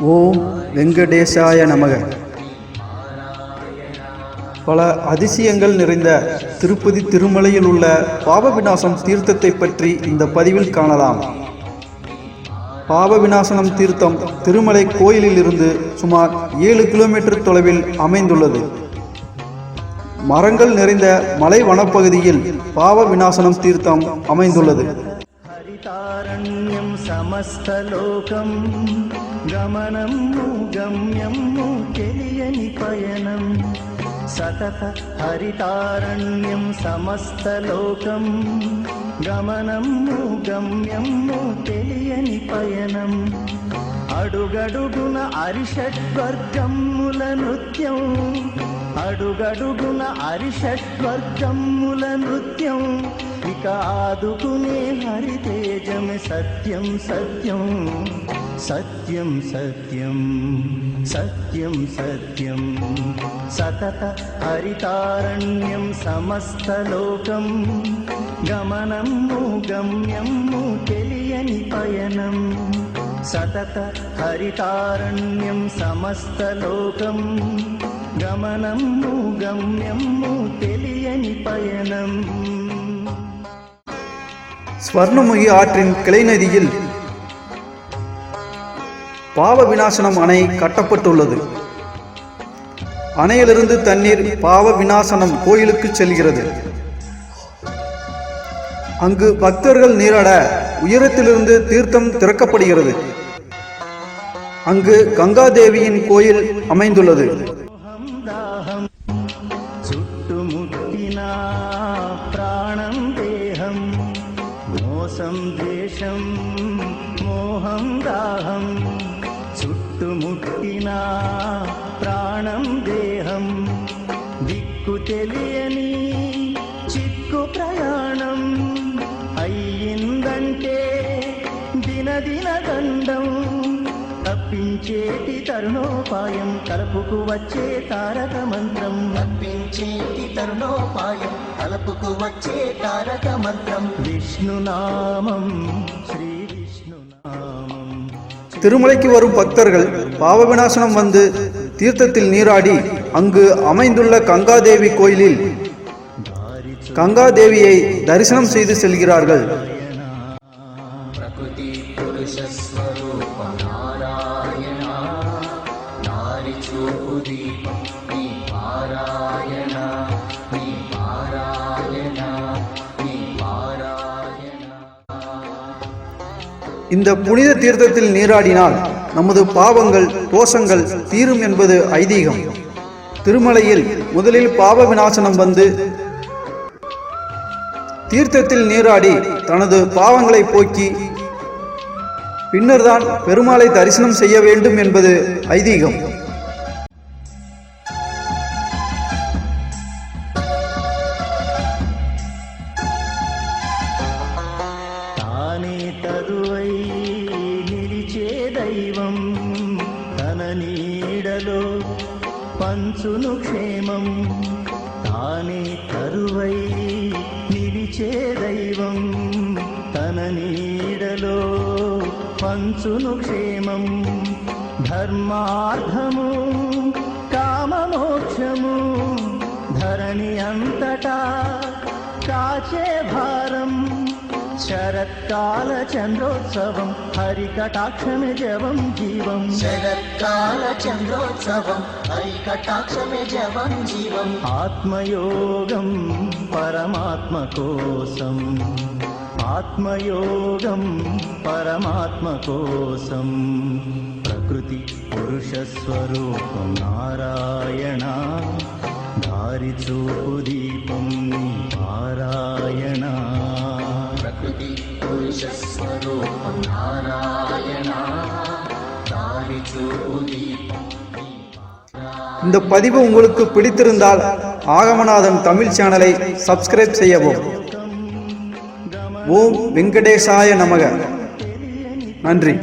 ஓம் வெங்கடேசாய நமக. பல அதிசயங்கள் நிறைந்த திருப்பதி திருமலையில் உள்ள பாவ விநாசம் தீர்த்தத்தை பற்றி இந்த பதிவில் காணலாம். பாபவிநாசனம் தீர்த்தம் திருமலை கோயிலில் இருந்து சுமார் ஏழு கிலோமீட்டர் தொலைவில் அமைந்துள்ளது. மரங்கள் நிறைந்த மலை வனப்பகுதியில் பாவ விநாசனம் தீர்த்தம் அமைந்துள்ளது. అరణ్యం సమస్తలోకం గమనం గమ్యం తెలియని పయనం. సతత హరితారణ్యం సమస్తలోకం గమనం గమ్యం తెలియని పయనం. అడుగడుగున అరిషడ్వర్గముల నృత్యం. అడుగడుగున అరిషడ్వర్గముల నృత్యం. ఇక ఆదుకునే హరితేజమే సత్యం సత్యం. సత్యం సత్యం. సత్యం సత్యం. సతత హరితారణ్యం సమస్తలోకం గమనము గమ్యము తెలియని పయనం. सतत ஹரிதாரண்யம் சமஸ்தலோகம் கமனம் नु गम्यं பயணம். ஸ்வர்ணமுகி ஆற்றின் கிளைநதியில் பாவ விநாசனம் அணை கட்டப்பட்டுள்ளது. அணையிலிருந்து தண்ணீர் பாவ விநாசனம் கோயிலுக்கு செல்கிறது. அங்கு பக்தர்கள் நீராட உயரத்திலிருந்து தீர்த்தம் திறக்கப்படுகிறது. அங்கு கங்காதேவியின் கோயில் அமைந்துள்ளது. மோசம் தேசம் மோகம் தாகம். சுட்டுமுட்டினா பிராணம் தேகம் திக்கு தெளிய దినదిన దండం తప్పించేటి తరుణోపాయం తలుపుకు వచ్చే తారక మంత్రం తప్పించేటి తరుణోపాయం తలుపుకు వచ్చే తారక మంత్రం విష్ణునామం శ్రీ విష్ణునామం திருமலைக்கு வரும் பக்தர்கள் பாவ விநாசனம் வந்து தீர்த்தத்தில் நீராடி அங்கு அமைந்துள்ள கங்காதேவி கோயிலில் கங்காதேவியை தரிசனம் செய்து செல்கிறார்கள் ప్రకృతి இந்த புனித தீர்த்தத்தில் நீராடினால் நமது பாவங்கள் தோஷங்கள் தீரும் என்பது ஐதீகம். திருமலையில் முதலில் பாவ விநாசனம் வந்து தீர்த்தத்தில் நீராடி தனது பாவங்களை போக்கி பின்னர்தான் பெருமாளை தரிசனம் செய்ய வேண்டும் என்பது ஐதீகம் తానే తరువై నిలిచే దైవం తన నీడలో పంచును క్షేమం తానే తరువై నిలిచే దైవం తన నీడలో పంచును క్షేమం ధర్మార్థము కామమోక్షము ధరణి అంతటా కాచే భారం శరత్కాల చంద్రోత్సవం హరికటాక్షమే జవం జీవం. శరత్కాల చంద్రోత్సవం హరి కటాక్షమే జవం జీవం. ఆత్మయోగం పరమాత్మ కోసం. ఆత్మయోగం పరమాత్మ కోసం ప్రకృతి పురుష స్వరూపం నారాయణ దారి చూపు దీపం నీ పారాయణ ప్రకృతి పురుష స్వరూపం నారాయణ దారి చూపు దీపం இந்த பதிவு உங்களுக்கு பிடித்திருந்தால் ஆகமநாதன் தமிழ் சேனலை சப்ஸ்கிரைப் செய்யவும் ஓம் வெங்கடேசாய நமக. நன்றி.